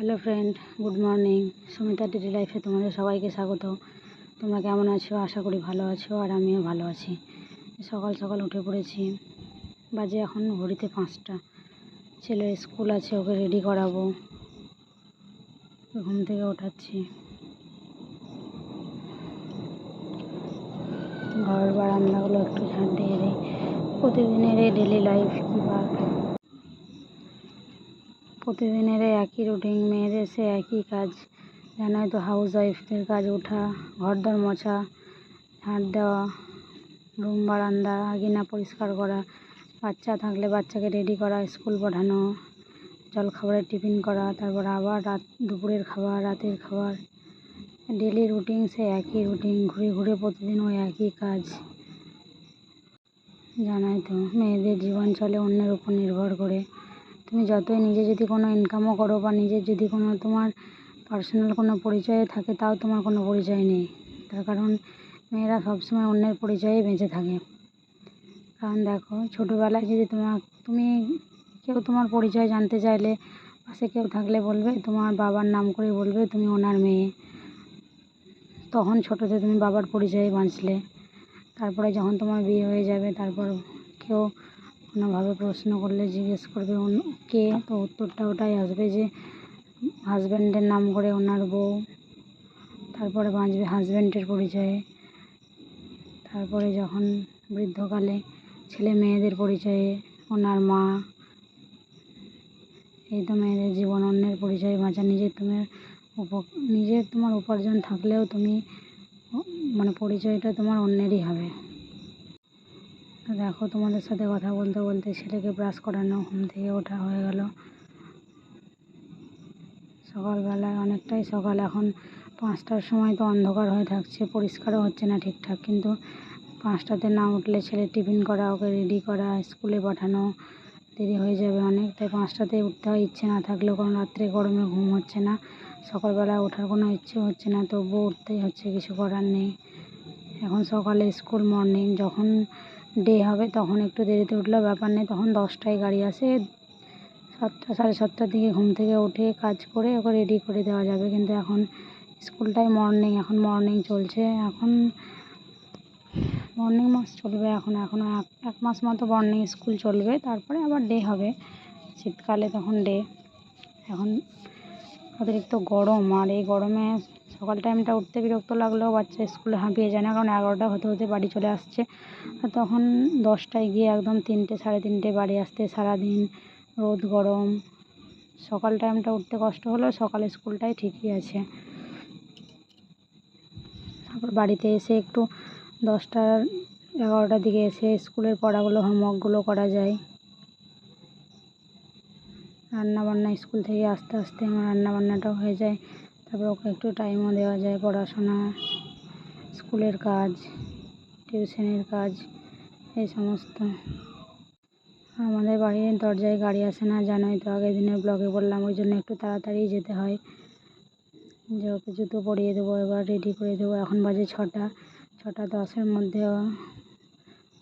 Hello friend good morning Sumita daily লাইফে তোমাদের সবাইকে স্বাগত। তোমরা কেমন আছো? আশা করি ভালো আছো আর আমিও ভালো আছি। সকাল সকাল উঠে পড়েছি। বাজে এখন ঘড়িতে পাঁচটা। ছেলের স্কুল আছে, ওকে রেডি করাবো। ঘুম থেকে ওঠাচ্ছি। ঘর বারান্দাগুলো একটু ঝাঁট দিয়ে দিই। প্রতিদিনের এই ডেলি লাইফ কী বা প্রতিদিনের একই রুটিন মেয়েদের সে একই কাজ। জানোই তো হাউস ওয়াইফদের কাজ, ওঠা, ঘরদোর মোছা, ঝাঁট দেওয়া, রুম বারান্দা আঙিনা পরিষ্কার করা, বাচ্চা থাকলে বাচ্চাকে রেডি করা স্কুল পাঠানো, জলখাবারের টিফিন করা, তারপর আবার রাত, দুপুরের খাবার, রাতের খাবার। ডেলি রুটিন সে একই রুটিন ঘুরে ঘুরে প্রতিদিন ওই একই কাজ। জানাই তো, মেয়েদের জীবন চলে অন্যের উপর নির্ভর করে। তুমি যতই নিজে যদি কোনো ইনকামও করো বা নিজের যদি কোনো তোমার পার্সোনাল কোনো পরিচয় থাকে, তাও তোমার কোনো পরিচয় নেই। তার কারণ মেয়েরা সবসময় অন্যের পরিচয়ে বেঁচে থাকে। কারণ দেখো, ছোটোবেলায় যদি তোমার তুমি কেউ তোমার পরিচয় জানতে চাইলে পাশে কেউ থাকলে বলবে, তোমার বাবার নাম করে বলবে, তুমি ওনার মেয়ে। তখন ছোটোতে তুমি বাবার পরিচয়ে বাঁচলে। তারপরে যখন তোমার বিয়ে হয়ে যাবে, তারপর কেউ কোনোভাবে প্রশ্ন করলে জিজ্ঞেস করবে কে, তো উত্তরটা ওটাই আসবে যে হাজব্যান্ডের নাম করে ওনার বউ, তারপরে বাঁচবে হাজব্যান্ডের পরিচয়ে, তারপরে যখন বৃদ্ধকালে ছেলে মেয়েদের পরিচয়ে ওনার মা, এই তো মেয়েদের জীবন, অন্যের পরিচয়ে বাঁচা, নিজের তোমার উপ, নিজের তোমার উপার্জন থাকলেও তুমি মানে পরিচয়টা তোমার অন্যেরই হবে। দেখো, তোমাদের সাথে কথা বলতে বলতে ছেলেকে ব্রাশ করানো, ঘুম থেকে ওঠা হয়ে গেল। সকালবেলায় অনেকটাই সকাল, এখন পাঁচটার সময় তো অন্ধকার হয়ে থাকছে, পরিষ্কারও হচ্ছে না ঠিকঠাক, কিন্তু পাঁচটাতে না উঠলে ছেলে টিফিন করা, ওকে রেডি করা, স্কুলে পাঠানো, দেরি হয়ে যাবে অনেক, তাই পাঁচটাতে উঠতে ইচ্ছে না থাকলেও, কারণ রাত্রে গরমে ঘুম হচ্ছে না। সকালবেলা ওঠার কোনো ইচ্ছে হচ্ছে না, তবুও উঠতেই হচ্ছে, কিছু করার নেই। এখন সকালে স্কুল মর্নিং যখন ডে হবে, তখন একটু দেরিতে উঠলেও ব্যাপার নেই। তখন দশটায় গাড়ি আসে, সাতটা, সাড়ে সাতটার দিকে ঘুম থেকে উঠে কাজ করে ওকে রেডি করে দেওয়া যাবে। কিন্তু এখন স্কুলটাই মর্নিং এখন মর্নিং চলছে। এখন মর্নিং মাস চলবে এখন এখনও এক এক মাস মতো মর্নিং স্কুল চলবে। তারপরে আবার ডে হবে, শীতকালে তখন ডে এখন অতিরিক্ত গরম, আর এই গরমে সকাল টাইমটা উঠতে বিরক্ত লাগলেও বাচ্চা স্কুলে হাঁপিয়ে যায় না, কারণ এগারোটা হতে হতে বাড়ি চলে আসছে। আর তখন দশটায় গিয়ে একদম তিনটে, সাড়ে তিনটে বাড়ি আসতে, সারাদিন রোদ, গরম। সকাল টাইমটা উঠতে কষ্ট হলেও সকালে স্কুলটাই ঠিকই আছে। তারপর বাড়িতে এসে একটু দশটা, এগারোটার দিকে এসে স্কুলের পড়াগুলো হোমওয়ার্কগুলো করা যায়। রান্নাবান্না স্কুল থেকে আস্তে আস্তে আমার রান্নাবান্নাটাও হয়ে যায়। তারপর ওকে একটু টাইমও দেওয়া যায়, পড়াশোনা, স্কুলের কাজ টিউশনের কাজ, এই সমস্ত। আমাদের বাড়ির দরজায় গাড়ি আসে না, জানোই তো, আগের দিনের ব্লগে বললাম, ওই জন্য একটু তাড়াতাড়ি যেতে হয়। যে ওকে জুতো পরিয়ে দেবো, এবার রেডি করে দেবো। এখন বাজে ছটা ছটা দশের মধ্যে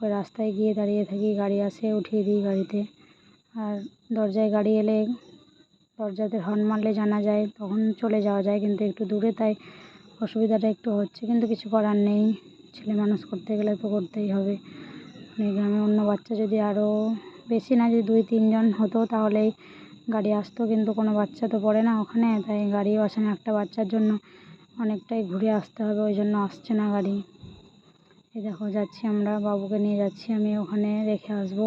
ওই রাস্তায় গিয়ে দাঁড়িয়ে থাকি, গাড়ি আসে, উঠিয়ে দিই গাড়িতে। আর দরজায় গাড়ি এলে দরজাতে হর্ন মারলে জানা যায়, তখন চলে যাওয়া যায় কিন্তু একটু দূরে, তাই অসুবিধাটা একটু হচ্ছে। কিন্তু কিছু করার নেই, ছেলে মানুষ করতে গেলে তো করতেই হবে। মানে গ্রামে অন্য বাচ্চা যদি আরও বেশি না, যদি দুই, তিনজন হতো তাহলেই গাড়ি আসতো, কিন্তু কোনো বাচ্চা তো পড়ে না ওখানে, তাই গাড়িও আসে না একটা বাচ্চার জন্য অনেকটাই ঘুরে আসতে হবে, ওই জন্য আসছে না গাড়ি। এই দেখো, যাচ্ছি আমরা, বাবুকে নিয়ে যাচ্ছি, আমি ওখানে রেখে আসব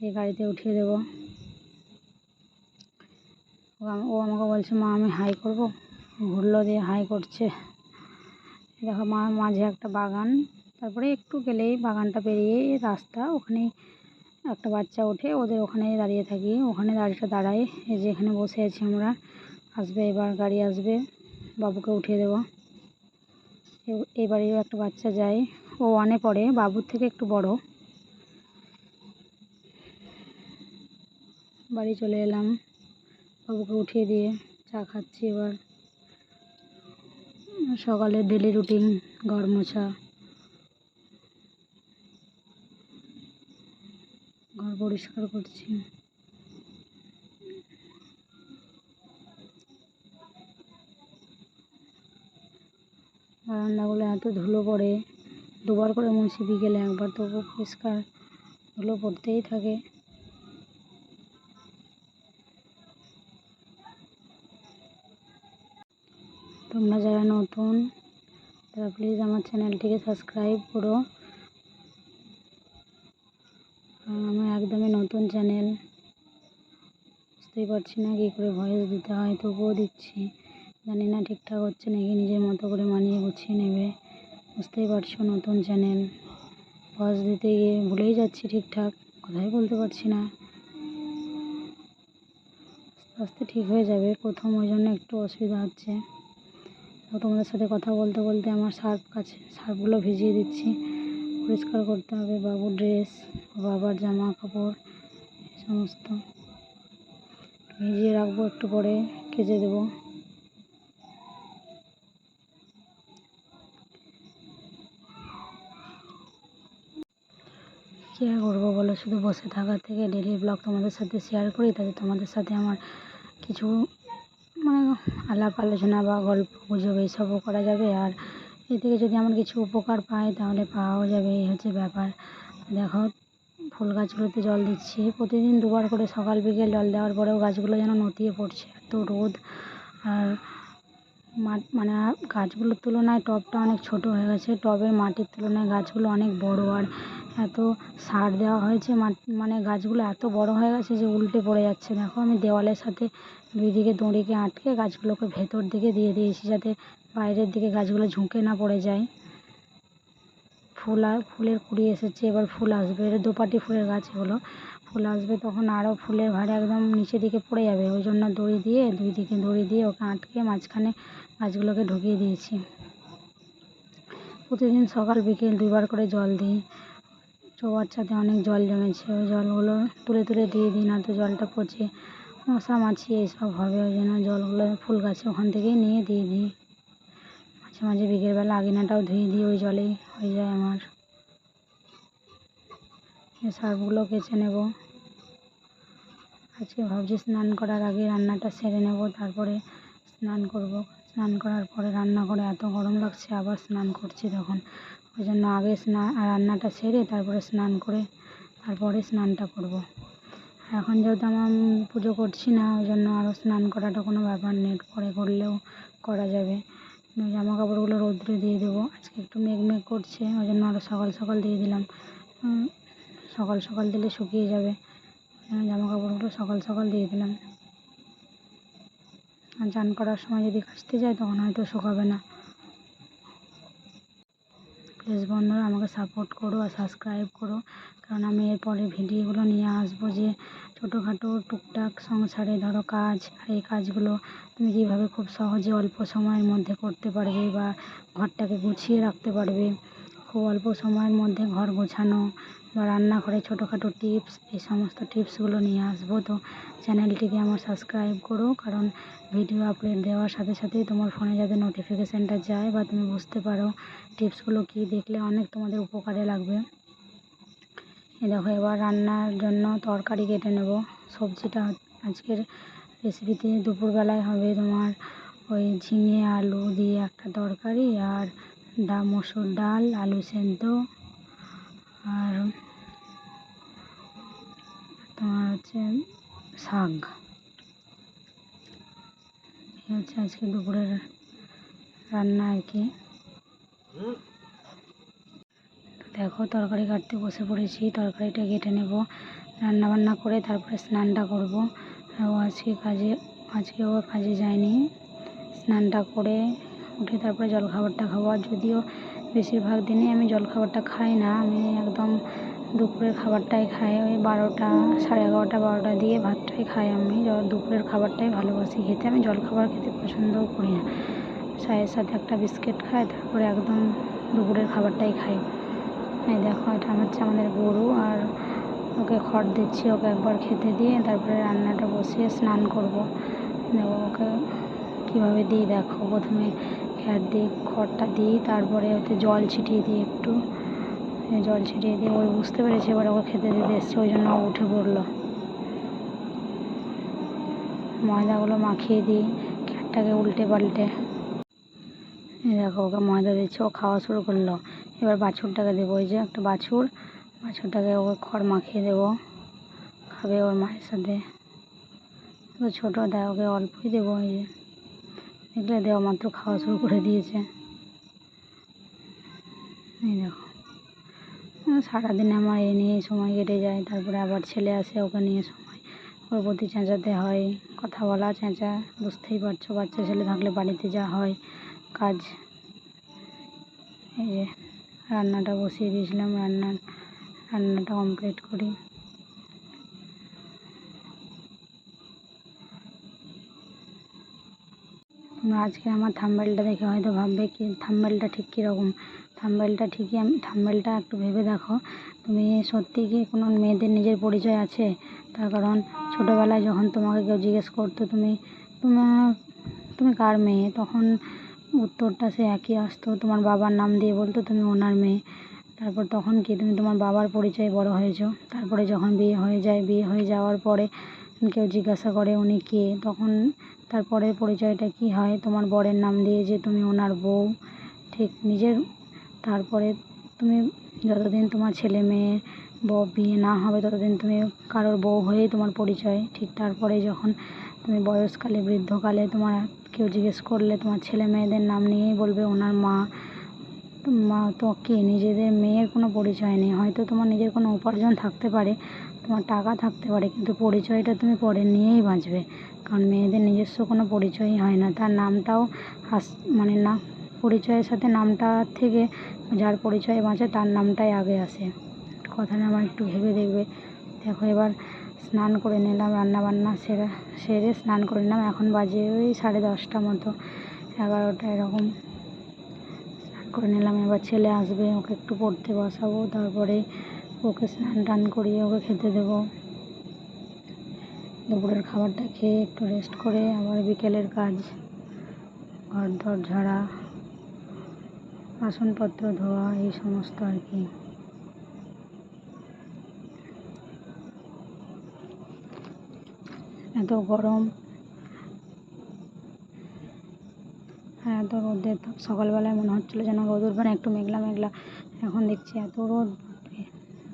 এই গাড়িতে উঠিয়ে দেবো। ও আমাকে বলছে, মা, আমি হাই করব? ঘুরলো দিয়ে হাই করছে। দেখো, মা, মাঝে একটা বাগান, তারপরে একটু গেলেই বাগানটা পেরিয়ে রাস্তা, ওখানেই একটা বাচ্চা ওঠে, ওদের ওখানেই দাঁড়িয়ে থাকি। ওখানে গাড়িটা দাঁড়ায়, এই যে এখানে বসে আছি আমরা। আসবে, এবার গাড়ি আসবে, বাবুকে উঠিয়ে দেবো। এই বাড়িরও একটা বাচ্চা যায়। ও ওয়ানে পড়ে, বাবুর থেকে একটু বড়। বাড়ি চলে এলাম। বাবুকে উঠিয়ে দিয়ে চা খাচ্ছি এবার। সকালে ডেলি রুটিন ঘর মোছা ঘর পরিষ্কার করছি। বারান্দাগুলো এত ধুলো পড়ে, দুবার করে মুছি বিকেলে একবার তবু পরিষ্কার, ধুলো পড়তেই থাকে। নতুন তারা প্লিজ আমার চ্যানেলটিকে সাবস্ক্রাইব করো। আমার একদমই নতুন চ্যানেল বুঝতেই পারছি না কী করে ভয়েস দিতে হয়, তবুও দিচ্ছি। জানি না ঠিকঠাক হচ্ছে নাকি নিজের মতো করে মানিয়ে গুছিয়ে নেবে। বুঝতেই পারছ নতুন চ্যানেল ভয়েস দিতে গিয়ে ভুলেই যাচ্ছি ঠিকঠাক, কথাই বলতে পারছি না। আস্তে আস্তে ঠিক হয়ে যাবে, প্রথম ওই জন্য একটু অসুবিধা হচ্ছে। তোমাদের সাথে কথা বলতে বলতে আমার সার্ফ কাছে, সার্ফগুলো ভিজিয়ে দিচ্ছি। পরিষ্কার করতে হবে, বাবুর ড্রেস বাবার জামা কাপড় সমস্ত। ভিজিয়ে রাখব একটু পরে, কেচে দেবো। কী আর করব বলো? শুধু বসে থাকার থেকে ডেলি ব্লগ তোমাদের সাথে শেয়ার করি, তাতে তোমাদের সাথে আমার কিছু মানে আলাপ আলোচনা বা গল্প গুজব এইসবও করা যাবে আর এ থেকে যদি আমার কিছু উপকার পাই তাহলে পাওয়াও যাবে, এই হচ্ছে ব্যাপার। দেখো, ফুল গাছগুলোতে জল দিচ্ছি। প্রতিদিন দুবার করে সকাল বিকেল জল দেওয়ার পরেও গাছগুলো যেন নতিয়ে পড়ছে, এত রোদ। আর মানে গাছগুলোর তুলনায় টবটা অনেক ছোট হয়ে গেছে। টবের মাটির তুলনায় গাছগুলো অনেক বড় আর এত সার দেওয়া হয়েছে মানে গাছগুলো এত বড় হয়ে গেছে যে উল্টে পড়ে যাচ্ছে। দেখো, আমি দেওয়ালের সাথে দুই দিকে দড়িকে আটকে গাছগুলোকে ভেতর দিকে দিয়ে দিয়েছি যাতে বাইরের দিকে গাছগুলো ঝুঁকে না পড়ে যায়। ফুল আর ফুলের কুড়ি এসেছে, এবার ফুল আসবে। এটা দোপাটি ফুলের গাছ এগুলো ফুল আসবে তখন আরও ফুলের ভারে একদম নিচের দিকে পড়ে যাবে। ওই জন্য দড়ি দিয়ে, দুই দিকে দড়ি দিয়ে ওকে আটকে মাঝখানে গাছগুলোকে ঢুকিয়ে দিয়েছি। প্রতিদিন সকাল বিকেল দুইবার করে জল দিই। চৌবাচ্চাতে অনেক জল জমেছে, ওই জলগুলো তুলে তুলে দিয়ে দিই না জলটা পচে মশা মাছি এইসব হবে, ওই জন্য জলগুলো ফুল গাছে ওখান থেকেই নিয়ে দিয়ে দিই। মাঝে মাঝে বিকেলবেলা আগিনাটাও ধুয়ে দিই ওই জলেই, হয়ে যায় আমার। সার্ফগুলো কেচে নেব। আজকে ভাবছি স্নান করার আগে রান্নাটা সেরে নেব, তারপরে স্নান করব। স্নান করার পরে রান্না করে এত গরম লাগছে, আবার স্নান করছি তখন। ওই জন্য আগে স্নান রান্নাটা সেরে তারপরে স্নান করে, তারপরে স্নানটা করব। এখন যেহেতু আমার পুজো করছি না, ওই জন্য আরও স্নান করাটা কোনো ব্যাপার নেই, পরে করলেও করা যাবে। জামা কাপড়গুলো রৌদ্রে দিয়ে দেবো, আজকে একটু মেঘ মেঘ করছে, ওই জন্য আরও সকাল সকাল দিয়ে দিলাম। সকাল সকাল দিলে শুকিয়ে যাবে। জামা কাপড়গুলো সকাল সকাল দিয়ে দিলাম। চান করার সময় যদি কাচতে যাই তখন হয়তো শুকাবে না। প্লিজ বন্ধুরা, আমাকে সাপোর্ট করো আর সাবস্ক্রাইব করো। কারণ আমি এরপরে ভিডিওগুলো নিয়ে আসব যে ছোটোখাটো টুকটাক সংসারে ধরো কাজ, আর এই কাজগুলো তুমি কীভাবে খুব সহজে অল্প সময়ের মধ্যে করতে পারবে বা ঘরটাকে গুছিয়ে রাখতে পারবে। খুব অল্প সময়ের মধ্যে ঘর গোছানো বা রান্নাঘরে ছোটোখাটো টিপস, এই সমস্ত টিপসগুলো নিয়ে আসব। তো চ্যানেলটিকে আমার সাবস্ক্রাইব করো, কারণ ভিডিও আপলোড দেওয়ার সাথে সাথেই তোমার ফোনে যাতে নোটিফিকেশানটা যায় বা তুমি বুঝতে পারো টিপসগুলো কী দেখলে অনেক তোমাদের উপকারে লাগবে। এ দেখো, এবার রান্নার জন্য তরকারি কেটে নেব। সবজিটা আজকের রেসিপিতে দুপুরবেলায় হবে তোমার ওই ঝিঙে, আলু দিয়ে একটা তরকারি আর ডা মসুর ডাল, আলু সেদ্ধ আর তোমার হচ্ছে শাক। হচ্ছে আজকে দুপুরের রান্না আর কি। দেখো, তরকারি কাটতে বসে পড়েছি। তরকারিটা কেটে নেব। রান্না বান্না করে তারপরে স্নানটা করব। ও আজকে কাজে আজকেও কাজে যায়নি। স্নানটা করে উঠে তারপরে জলখাবারটা খাব। আর যদিও বেশিরভাগ দিনই আমি জলখাবারটা খাই না, আমি একদম দুপুরের খাবারটাই খাই ওই বারোটা, সাড়ে এগারোটা, বারোটা দিয়ে ভাতটাই খাই আমি। দুপুরের খাবারটাই ভালোবাসি খেতে। আমি জলখাবার খেতে পছন্দও করি না। চায়ের সাথে একটা বিস্কিট খাই তারপরে একদম দুপুরের খাবারটাই খাই। এই দেখো, এটা হচ্ছে আমাদের গরু আর ওকে খড় দিচ্ছি ওকে একবার খেতে দিয়ে, তারপরে রান্নাটা বসিয়ে স্নান করব। দেখো, ওকে কীভাবে দিই দেখো। প্রথমে খ্যার দিই, খড়টা দিই, তারপরে ওতে জল ছিটিয়ে দিই একটু। জল ছিটিয়ে দিয়ে ওই বুঝতে পেরেছে এবার ওকে খেতে দিতে এসছে, ওই জন্য উঠে পড়ল। ময়দাগুলো মাখিয়ে দিই খ্যারটাকে উল্টে পাল্টে। দেখো, ওকে ময়দা দিচ্ছে, ও খাওয়া শুরু করল। এবার বাছুরটাকে দেবো, ওই যে একটা বাছুর। বাছুরটাকে ওকে খড় মাখিয়ে দেবো, খাবে ওর মায়ের সাথে। ও ছোটো দেয় ওকে অল্পই দেবো, ওই যে। দেখলে দেওয়া মাত্র খাওয়া শুরু করে দিয়েছে। এই দেখো। সারাদিন আমার এ নিয়েই সময় কেটে যায়। তারপরে আবার ছেলে আসে, ওকে নিয়ে সময়। ওর প্রতি চেঁচাতে হয়। কথা বলা চেঁচা, বুঝতেই পারছ, বাচ্চা ছেলে থাকলে বাড়িতে যা হয়, কাজ। এই যে, রান্নাটা বসিয়ে দিয়েছিলাম রান্না রান্নাটা কমপ্লিট করি। তোমরা আজকে আমার থাম্বেলটা দেখে হয়তো ভাববে কি থাম্বেলটা ঠিক কীরকম। থাম্বেলটা ঠিকই আমি থাম্বেলটা একটু ভেবে দেখো। তুমি সত্যি কি কোনো মেয়েদের নিজের পরিচয় আছে? তার কারণ ছোটোবেলায় যখন তোমাকে কেউ জিজ্ঞেস করতো, তুমি তোমার তুমি কার মেয়ে? তখন উত্তরটা সে একই আসতো। তোমার বাবার নাম দিয়ে বলতো, তুমি ওনার মেয়ে। তারপর তখন কি তুমি তোমার বাবার পরিচয়ে বড় হয়েছো? তারপরে যখন বিয়ে হয়ে যায়, বিয়ে হয়ে যাওয়ার পরে কেউ জিজ্ঞাসা করে, উনি কে? তখন তারপরে পরিচয়টা কি হয়? তোমার বরের নাম দিয়ে যে তুমি ওনার বউ, ঠিক নিজের তারপরে তুমি যতদিন তোমার ছেলে মেয়ে বউ বিয়ে না হবে, ততদিন তুমি কারোর বউ হয়েই তোমার পরিচয়। ঠিক তারপরে যখন তুমি বয়সকালে, বৃদ্ধকালে তোমার কেউ জিজ্ঞেস করলে তোমার ছেলে মেয়েদের নাম নিয়েই বলবে, ওনার মা মা তো কি নিজেদের মেয়ের কোনো পরিচয় নেই। হয়তো তোমার নিজের কোনো উপার্জন থাকতে পারে, তোমার টাকা থাকতে পারে, কিন্তু পরিচয়টা তুমি পরে নিয়েই বাঁচবে। কারণ মেয়েদের নিজস্ব কোনো পরিচয়ই হয় না। তার নামটাও হাস মানে না পরিচয়ের সাথে নামটার থেকে যার পরিচয়ে বাঁচে তার নামটাই আগে আসে। কথাটা আমার একটু ভেবে দেখবে। দেখো, এবার স্নান করে নিলাম রান্না বান্না সেরে সেরে স্নান করে নিলাম। এখন বাজে ওই সাড়ে দশটা মতো, এগারোটা এরকম। স্নান করে নিলাম, এবার ছেলে আসবে, ওকে একটু পড়তে বসাবো, তারপরে ওকে স্নান টান করিয়ে ওকে খেতে দেবো। দুপুরের খাবারটা খেয়ে একটু রেস্ট করে আবার বিকেলের কাজ, ঘর দর ঝাড়া। বাসনপত্র, ধোয়া, এই সমস্ত আর কি। এত গরম। আর এত রোদের সকালবেলায় মনে হচ্ছিল যেন রোদ উঠবে না, একটু মেঘলা মেঘলা। এখন দেখছি এত রোদ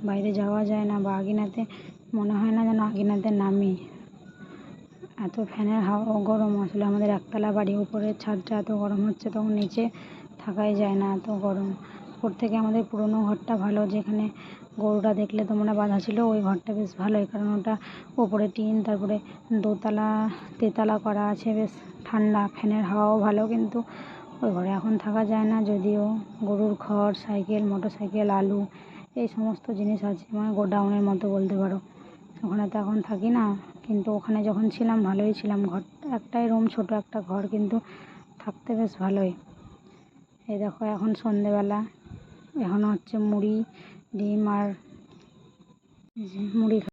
বাইরে যাওয়া যায় না বা আগিনাতে মনে হয় না যেন আগিনাতে নামি। এত ফ্যানের হাওয়া গরম, আসলে আমাদের একতলা বাড়ি, উপরের ছাদটা এত গরম হচ্ছে, তখন নিচে থাকাই যায় না, এত গরম। উপর থেকে আমাদের পুরোনো ঘরটা ভালো, যেখানে গরুটা দেখলে তোমরা বাঁধা ছিল, ওই ঘরটা বেশ ভালোই, কারণ ওটা ওপরে টিন, তারপরে দোতলা, তেতলা করা আছে, বেশ ঠান্ডা, ফ্যানের হাওয়াও ভালো, কিন্তু ওই ঘরে এখন থাকা যায় না, যদিও গরুর খড় সাইকেল মোটর সাইকেল আলু, এই সমস্ত জিনিস আছে মানে গোডাউনের মতো বলতে পারো। ওখানে তো এখন থাকি না, কিন্তু ওখানে যখন ছিলাম, ভালোই ছিলাম। ঘর, একটাই রুম ছোটো একটা ঘর, কিন্তু থাকতে বেশ ভালোই। এই দেখো এখন সন্ধেবেলা। এখন হচ্ছে মুড়ি ডিম আর মুড়ি